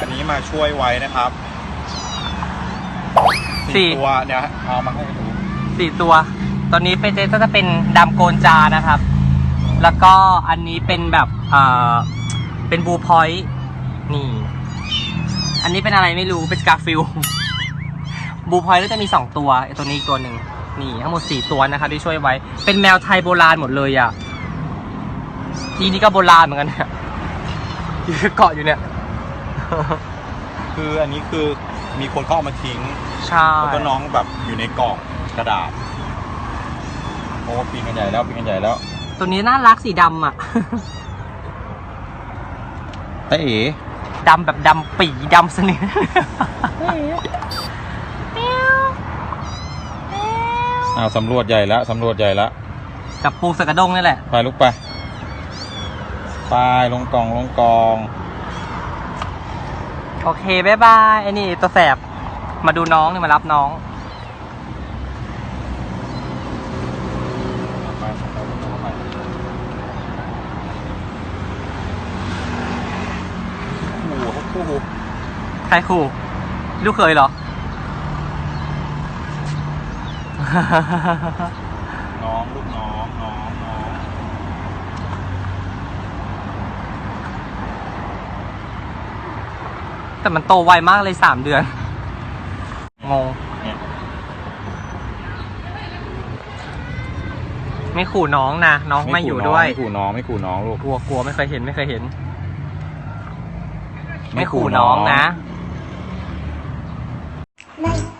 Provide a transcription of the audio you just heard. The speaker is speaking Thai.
อันนี้มาช่วยไว้นะครับสี่ตัวเนี่ยเอามาให้ดูสี่ตัว ตอนนี้เป็นก็จะเป็นดำโกนจานะครับ แล้วก็อันนี้เป็นแบบเอ่อเป็นบูพอยต์นี่ อันนี้เป็นอะไรไม่รู้เป็นกาฟิลบูพอยต์ก็จะมีสองตัวไอ้ตัวนี้อีกตัวหนึ่งนี่ทั้งหมดสี่ตัวนะครับที่ช่วยไว้ เป็นแมวไทยโบราณหมดเลยอะทีนี้ก็โบราณเหมือนกันเนี่ยที่เกาะอยู่เนี่ย คืออันนี้คือมีคนเขาเอามาทิ้งใช่แล้วก็น้องแบบอยู่ในกล่องกระดาษโอ้ปีนกันใหญ่แล้วปีนกันใหญ่แล้ว ตัวนี้น่ารักสีดำอะเอ๋ดำแบบดำปีดำสนิทอ้าวสำรวจใหญ่แล้วสำรวจใหญ่แล้วกับปูสกระดงนี่แหละ ไปลุกไป ไปลงกล่องลงกล่อง โอเคบ๊ายบายไอ้นี่ตัวแสบมาดูน้องนี่มารับน้องไปไปไปโอ้โหเขาคู่ใครขู่ลูกเคยเหรอ น้องลูกน้องน้องน้อง แต่มันโตไวมากเลยสามเดือน งงเนี่ยไม่ขู่น้องนะน้องไม่อยู่ด้วย ไม่ขู่น้องไม่ขู่น้องลูก กลัวกลัวไม่เคยเห็นไม่เคยเห็น ไม่ขู่น้องนะเ